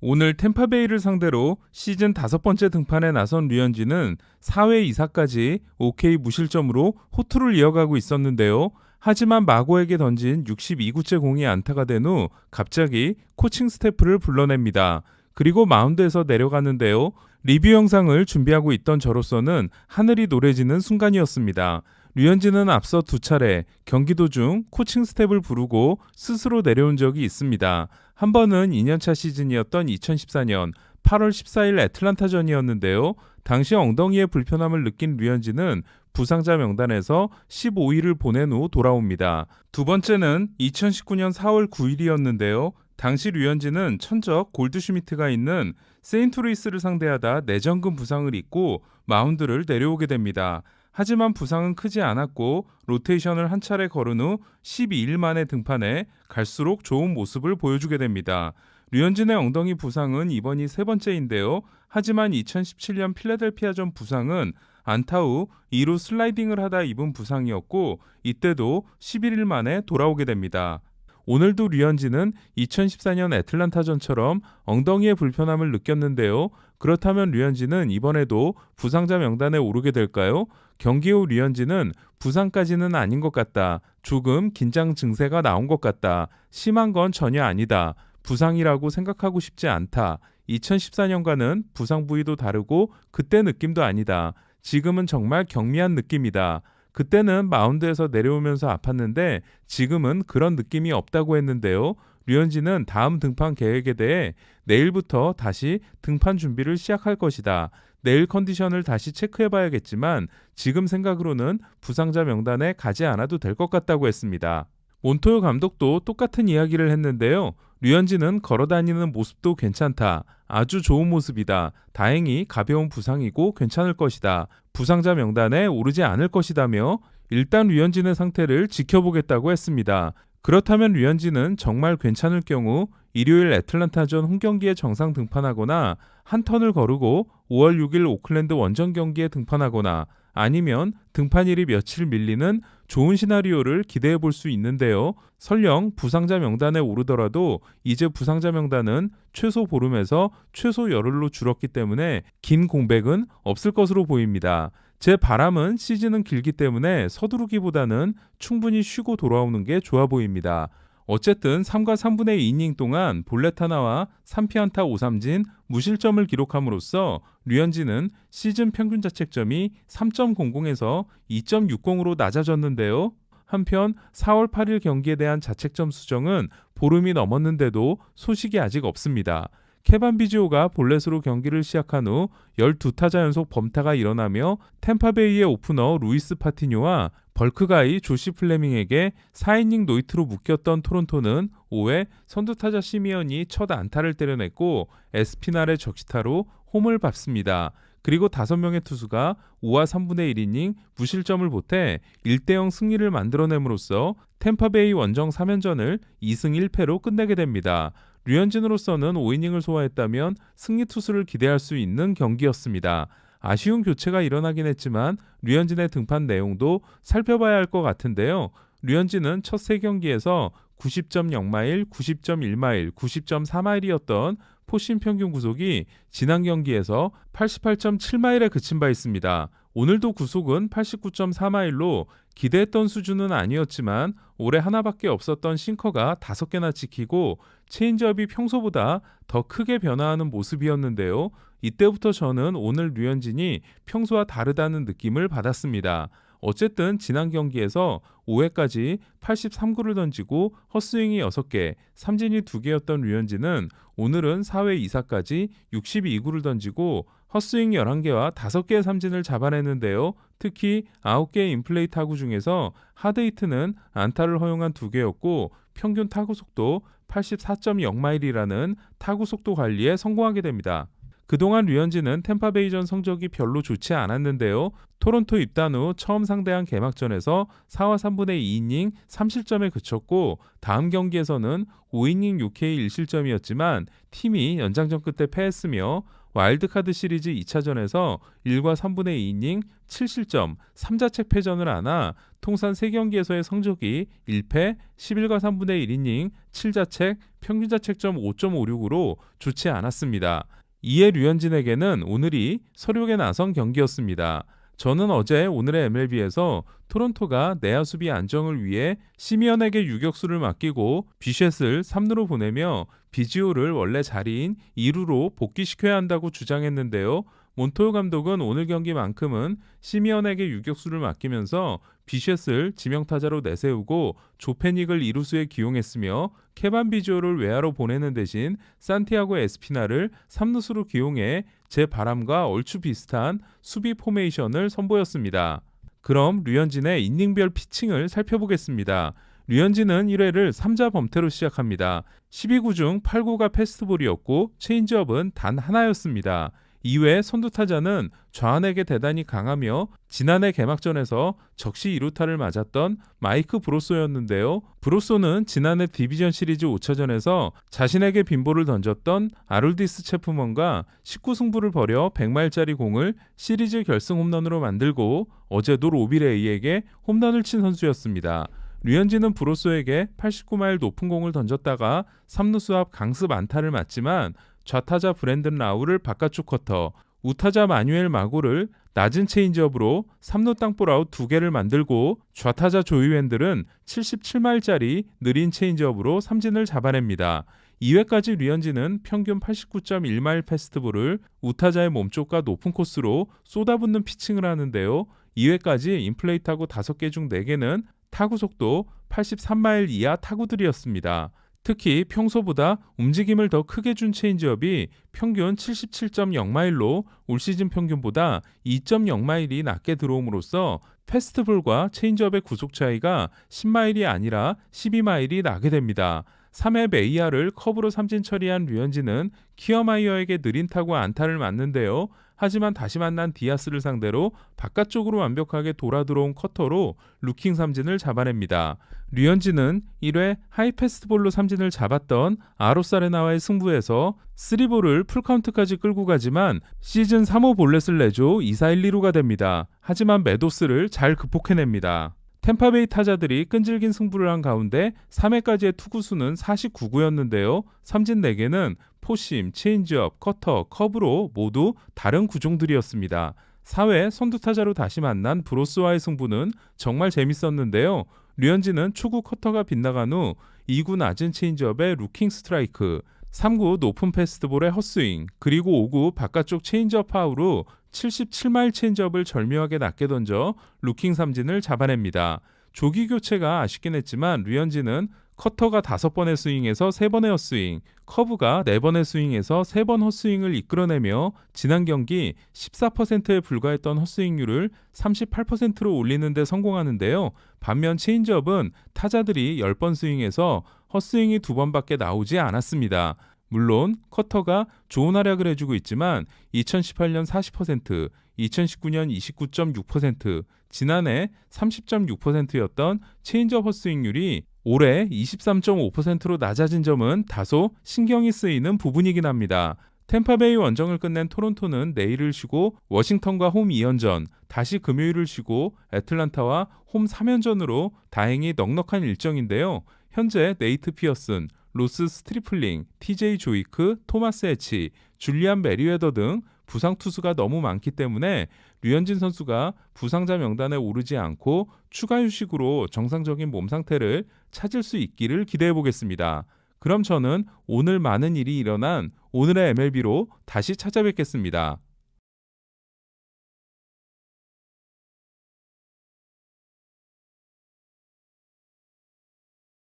오늘 템파베이를 상대로 시즌 다섯 번째 등판에 나선 류현진은 4회 이사까지 OK 무실점으로 호투를 이어가고 있었는데요. 하지만 마고에게 던진 62구째 공이 안타가 된 후 갑자기 코칭 스태프를 불러냅니다. 그리고 마운드에서 내려가는데요. 리뷰 영상을 준비하고 있던 저로서는 하늘이 노래지는 순간이었습니다. 류현진은 앞서 두 차례 경기 도 중 코칭 스텝을 부르고 스스로 내려온 적이 있습니다. 한 번은 2년차 시즌이었던 2014년 8월 14일 애틀란타전이었는데요. 당시 엉덩이의 불편함을 느낀 류현진은 부상자 명단에서 15일을 보낸 후 돌아옵니다. 두 번째는 2019년 4월 9일이었는데요. 당시 류현진은 천적 골드슈미트가 있는 세인트루이스를 상대하다 내전근 부상을 입고 마운드를 내려오게 됩니다. 하지만 부상은 크지 않았고 로테이션을 한 차례 걸은 후 12일 만에 등판해 갈수록 좋은 모습을 보여주게 됩니다. 류현진의 엉덩이 부상은 이번이 세 번째인데요. 하지만 2017년 필라델피아전 부상은 안타 후 2루 슬라이딩을 하다 입은 부상이었고 이때도 11일 만에 돌아오게 됩니다. 오늘도 류현진은 2014년 애틀란타전처럼 엉덩이의 불편함을 느꼈는데요. 그렇다면 류현진은 이번에도 부상자 명단에 오르게 될까요? 경기 후 류현진은 부상까지는 아닌 것 같다. 조금 긴장 증세가 나온 것 같다. 심한 건 전혀 아니다. 부상이라고 생각하고 싶지 않다. 2014년과는 부상 부위도 다르고 그때 느낌도 아니다. 지금은 정말 경미한 느낌이다. 그때는 마운드에서 내려오면서 아팠는데 지금은 그런 느낌이 없다고 했는데요. 류현진은 다음 등판 계획에 대해 내일부터 다시 등판 준비를 시작할 것이다. 내일 컨디션을 다시 체크해 봐야겠지만 지금 생각으로는 부상자 명단에 가지 않아도 될 것 같다고 했습니다. 몬토요 감독도 똑같은 이야기를 했는데요. 류현진은 걸어 다니는 모습도 괜찮다. 아주 좋은 모습이다. 다행히 가벼운 부상이고 괜찮을 것이다. 부상자 명단에 오르지 않을 것이다며 일단 류현진의 상태를 지켜보겠다고 했습니다. 그렇다면 류현진은 정말 괜찮을 경우 일요일 애틀란타전 홈경기에 정상 등판하거나 한 턴을 거르고 5월 6일 오클랜드 원정 경기에 등판하거나 아니면 등판일이 며칠 밀리는 좋은 시나리오를 기대해 볼 수 있는데요. 설령 부상자 명단에 오르더라도 이제 부상자 명단은 최소 보름에서 최소 열흘로 줄었기 때문에 긴 공백은 없을 것으로 보입니다. 제 바람은 시즌은 길기 때문에 서두르기보다는 충분히 쉬고 돌아오는 게 좋아 보입니다. 어쨌든 3과 3분의 2 이닝 동안 볼넷 하나와 3피안타 5삼진 무실점을 기록함으로써 류현진은 시즌 평균 자책점이 3.00에서 2.60으로 낮아졌는데요. 한편 4월 8일 경기에 대한 자책점 수정은 보름이 넘었는데도 소식이 아직 없습니다. 케반 비지오가 볼넷으로 경기를 시작한 후 12타자 연속 범타가 일어나며 템파베이의 오프너 루이스 파티뇨와 벌크가이 조시 플레밍에게 4이닝 노이트로 묶였던 토론토는 5회 선두타자 시미언이 첫 안타를 때려냈고 에스피날의 적시타로 홈을 밟습니다. 그리고 5명의 투수가 5와 3분의 1이닝 무실점을 보태 1대0 승리를 만들어냄으로써 템파베이 원정 3연전을 2승 1패로 끝내게 됩니다. 류현진으로서는 5이닝을 소화했다면 승리 투수를 기대할 수 있는 경기였습니다. 아쉬운 교체가 일어나긴 했지만 류현진의 등판 내용도 살펴봐야 할 것 같은데요. 류현진은 첫 세 경기에서 90.0마일, 90.1마일, 90.4마일이었던 포신 평균 구속이 지난 경기에서 88.7마일에 그친 바 있습니다. 오늘도 구속은 89.4마일로 기대했던 수준은 아니었지만 올해 하나밖에 없었던 싱커가 다섯 개나 찍히고 체인지업이 평소보다 더 크게 변화하는 모습이었는데요. 이때부터 저는 오늘 류현진이 평소와 다르다는 느낌을 받았습니다. 어쨌든 지난 경기에서 5회까지 83구를 던지고 헛스윙이 6개, 삼진이 2개였던 류현진은 오늘은 4회 2사까지 62구를 던지고 헛스윙 11개와 5개의 삼진을 잡아냈는데요. 특히 9개의 인플레이 타구 중에서 하드히트는 안타를 허용한 2개였고 평균 타구 속도 84.0마일이라는 타구 속도 관리에 성공하게 됩니다. 그동안 류현진은 템파베이전 성적이 별로 좋지 않았는데요. 토론토 입단 후 처음 상대한 개막전에서 4와 3분의 2이닝 3실점에 그쳤고 다음 경기에서는 5이닝 6K 1실점이었지만 팀이 연장전 끝에 패했으며 와일드카드 시리즈 2차전에서 1과 3분의 2이닝 7실점 3자책 패전을 안아 통산 3경기에서의 성적이 1패 11과 3분의 1이닝 7자책 평균자책점 5.56으로 좋지 않았습니다. 이에 류현진에게는 오늘이 서륙에 나선 경기였습니다. 저는 어제 오늘의 MLB에서 토론토가 내야 수비 안정을 위해 시미언에게 유격수를 맡기고 비셋을 3루로 보내며 비지오를 원래 자리인 2루로 복귀시켜야 한다고 주장했는데요. 몬토요 감독은 오늘 경기만큼은 시미언에게 유격수를 맡기면서 비셋을 지명타자로 내세우고 조페닉을 이루수에 기용했으며 케반 비지오를 외야로 보내는 대신 산티아고 에스피나를 3루수로 기용해 제 바람과 얼추 비슷한 수비 포메이션을 선보였습니다. 그럼 류현진의 인닝별 피칭을 살펴보겠습니다. 류현진은 1회를 3자 범퇴로 시작합니다. 12구 중 8구가 패스트볼이었고 체인지업은 단 하나였습니다. 2회 선두타자는 좌안에게 대단히 강하며 지난해 개막전에서 적시 2루타를 맞았던 마이크 브로소였는데요. 브로소는 지난해 디비전 시리즈 5차전에서 자신에게 빈볼을 던졌던 아룰디스 체프먼과 19승부를 벌여 100마일짜리 공을 시리즈 결승 홈런으로 만들고 어제도 로비레이에게 홈런을 친 선수였습니다. 류현진은 브로소에게 89마일 높은 공을 던졌다가 3루수 앞 강습 안타를 맞지만 좌타자 브랜든 라우를 바깥쪽 커터, 우타자 마뉴엘 마고를 낮은 체인지업으로 3루 땅볼 아웃 2개를 만들고 좌타자 조이 웬들은 77마일짜리 느린 체인지업으로 삼진을 잡아냅니다. 2회까지 류현진은 평균 89.1마일 패스트볼을 우타자의 몸쪽과 높은 코스로 쏟아붓는 피칭을 하는데요. 2회까지 인플레이트하고 5개 중 4개는 타구 속도 83마일 이하 타구들이었습니다. 특히 평소보다 움직임을 더 크게 준 체인지업이 평균 77.0마일로 올 시즌 평균보다 2.0마일이 낮게 들어옴으로써 패스트볼과 체인지업의 구속 차이가 10마일이 아니라 12마일이 나게 됩니다. 3회 메이아를 커브로 삼진 처리한 류현진은 키어마이어에게 느린 타구 안타를 맞는데요. 하지만 다시 만난 디아스를 상대로 바깥쪽으로 완벽하게 돌아 들어온 커터로 루킹 삼진을 잡아냅니다. 류현진은 1회 하이패스트볼로 삼진을 잡았던 아로사레나와의 승부에서 3볼을 풀카운트까지 끌고 가지만 시즌 3호 볼넷을 내줘 2사 1, 2루가 됩니다. 하지만 메도스를 잘 극복해냅니다. 템파베이 타자들이 끈질긴 승부를 한 가운데 3회까지의 투구수는 49구였는데요. 삼진 4개는 포심, 체인지업, 커터, 커브로 모두 다른 구종들이었습니다. 4회 선두타자로 다시 만난 브로스와의 승부는 정말 재밌었는데요. 류현진은 초구 커터가 빗나간 후 2구 낮은 체인지업의 루킹 스트라이크, 3구 높은 패스트볼의 헛스윙, 그리고 5구 바깥쪽 체인지업 파울로 77마일 체인지업을 절묘하게 낮게 던져 루킹 삼진을 잡아냅니다. 조기 교체가 아쉽긴 했지만 류현진은 커터가 5번의 스윙에서 3번의 헛스윙, 커브가 4번의 스윙에서 3번 헛스윙을 이끌어내며 지난 경기 14%에 불과했던 헛스윙률을 38%로 올리는 데 성공하는데요. 반면 체인지업은 타자들이 10번 스윙에서 헛스윙이 2번밖에 나오지 않았습니다. 물론 커터가 좋은 활약을 해주고 있지만 2018년 40%, 2019년 29.6%, 지난해 30.6%였던 체인지업 헛스윙률이 올해 23.5%로 낮아진 점은 다소 신경이 쓰이는 부분이긴 합니다. 템파베이 원정을 끝낸 토론토는 내일을 쉬고 워싱턴과 홈 2연전, 다시 금요일을 쉬고 애틀란타와 홈 3연전으로 다행히 넉넉한 일정인데요. 현재 네이트 피어슨, 로스 스트리플링, TJ 조이크, 토마스 에치, 줄리안 메리웨더 등 부상 투수가 너무 많기 때문에 류현진 선수가 부상자 명단에 오르지 않고 추가 휴식으로 정상적인 몸 상태를 찾을 수 있기를 기대해 보겠습니다. 그럼 저는 오늘 많은 일이 일어난 오늘의 MLB로 다시 찾아뵙겠습니다.